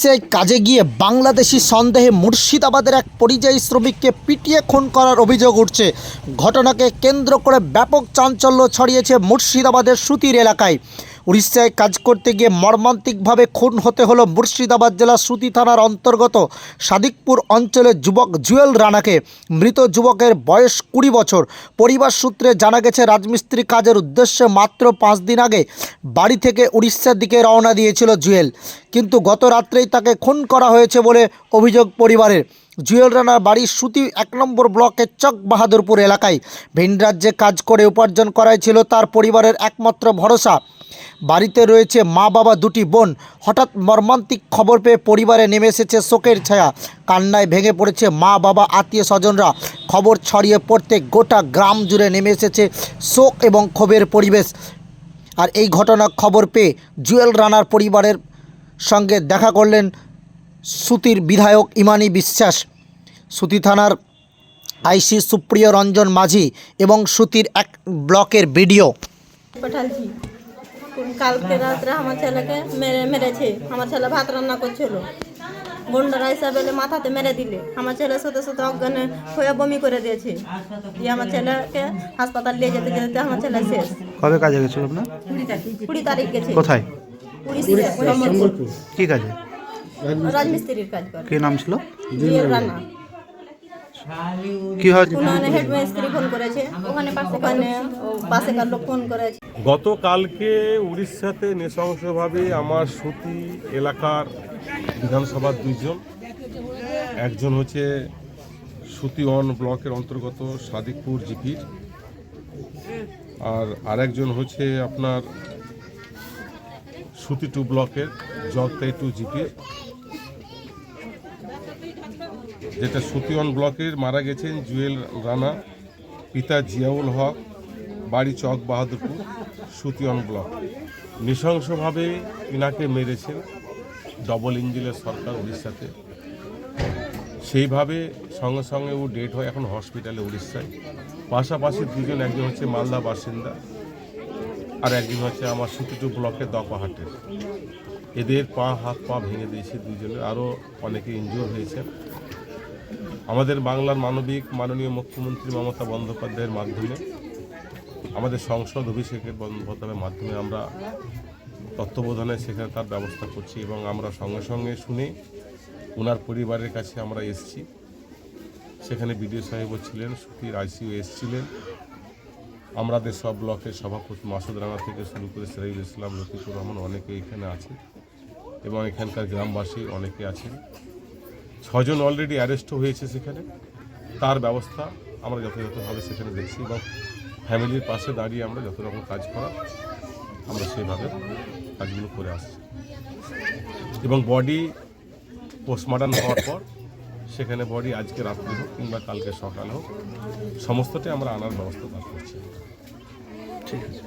সেই কাজে গিয়ে বাংলাদেশি সন্দেহে মুর্শিদাবাদের এক পরিযায়ী শ্রমিককে পিটিয়ে খুন করার অভিযোগ উঠছে। ঘটনাকে কেন্দ্র করে ব্যাপক চাঞ্চল্য ছড়িয়েছে মুর্শিদাবাদের সুতির এলাকায়। উড়িষ্যায় কাজ করতে গিয়ে মর্মান্তিকভাবে খুন হতে হলো মুর্শিদাবাদ জেলার সুতি থানার অন্তর্গত সাদিকপুর অঞ্চলের যুবক জুয়েল রানাকে। মৃত যুবকের বয়স কুড়ি বছর। পরিবার সূত্রে জানা গেছে, রাজমিস্ত্রি কাজের উদ্দেশ্যে মাত্র পাঁচ দিন আগে বাড়ি থেকে উড়িষ্যার দিকে রওনা দিয়েছিল জুয়েল। কিন্তু গত রাত্রেই তাকে খুন করা হয়েছে বলে অভিযোগ পরিবারের। জুয়েল রানার বাড়ির সুতি এক নম্বর ব্লকের চক বাহাদুরপুর এলাকায়। ভিন কাজ করে উপার্জন করাই ছিল তার পরিবারের একমাত্র ভরসা। বাড়িতে রয়েছে মা বাবা দুটি বোন। হঠাৎ মর্মান্তিক খবর পেয়ে পরিবারে নেমে এসেছে শোকের ছায়া। কান্নায় ভেঙে পড়েছে মা বাবা আত্মীয় স্বজনরা খবর ছড়িয়ে পড়তে গোটা গ্রাম জুড়ে নেমে এসেছে শোক এবং ক্ষোভের পরিবেশ। আর এই ঘটনার খবর পেয়ে জুয়েল রানার পরিবারের সঙ্গে দেখা করলেন সুতির বিধায়ক ইমানি বিশ্বাস। সুতি থানার আইসি সুপ্রিয় রঞ্জন মাঝি এবং সুতির এক ব্লকের বিডিও। পাঠালছি কালকে রাত্রে আমার ছেলেকে মেরে মেরেছে। আমার ছেলে ভাত রান্না করছিল। গুন্ডারা এসে বেলে মাথাতে মেরে দিলে। আমার ছেলে সাথে সাথে অজ্ঞানে হয়ে বমি করে দিয়েছে। দিয়ে আমার ছেলেকে হাসপাতাল নিয়ে যেতে যেতে আমার ছেলে শেষ। কবে কাজে গেছিল আপনার? কুড়ি তারিখ গেছে। কোথায়? সম্বলপুর। কি কাজে রাজমিস্ত্রির কাজ করে। কি নাম ছিল? রানা। কি হয়? উনানে ফোন করেছে। ওখানে ওখানে পাশেকার লোক ফোন করেছে। গতকালকে উড়িষ্যাতে নৃশংসভাবে আমার সুতি এলাকার বিধানসভার দুইজন একজন হচ্ছে সুতি ওয়ান ব্লকের অন্তর্গত সাদিকপুর জিপির আর আরেকজন হচ্ছে আপনার সুতি টু ব্লকের জগতাই টু জিপির যেটা সুতিওয়ান ব্লকের মারা গেছেন জুয়েল রানা, পিতা জিয়াউল হক, বাড়ি চক বাহাদুরপুর সুতিওয়ান ব্লক। নৃশংসভাবে ইনাকে মেরেছেন ডবল ইঞ্জিনের সরকার উড়িষ্যাতে। সেইভাবে সঙ্গে সঙ্গে ও ডেট হয় এখন হসপিটালে উড়িষ্যায়। পাশাপাশি দুজন, একজন হচ্ছে মালদা বাসিন্দা। আর একজন হচ্ছে আমার সুতিটু ব্লকের দপাহাটের এদের পা, হাত, পা ভেঙে দিয়েছে দুজনে আরও অনেকে ইনজোর হয়েছেন আমাদের বাংলার মানবিক, মাননীয় মুখ্যমন্ত্রী মমতা বন্দ্যোপাধ্যায়ের মাধ্যমে, আমাদের সংসদ অভিষেকের বন্দ্যোপাধ্যায়ের মাধ্যমে আমরা তত্ত্বাবধানে সেখানে তার ব্যবস্থা করছি এবং আমরা সঙ্গে সঙ্গে শুনে ওনার পরিবারের কাছে আমরা এসেছি। সেখানে বিডিও সাহেবও ছিলেন, সুতির আইসিও এসছিলেন। আমাদের সব ব্লকের সভাপতি মাসুদ রানা থেকে শুরু করে সিরাজুল ইসলাম, লতিফুর রহমান অনেকে এখানে আছে এবং এখানকার গ্রামবাসী অনেকে আছেন। ছজন অলরেডি অ্যারেস্ট হয়েছে সেখানে। তার ব্যবস্থা আমরা যথাযথভাবে সেখানে দেখছি এবং ফ্যামিলির পাশে দাঁড়িয়ে আমরা যত রকম কাজ করা, আমরা সেইভাবে কাজগুলো করে আসছি। এবং বডি পোস্টমর্টম হওয়ার পর সেখানে বডি আজকে রাত্রি হোক কিংবা কালকে সকাল হোক, সমস্তটাই আমরা আনার ব্যবস্থা করছি। ঠিক আছে।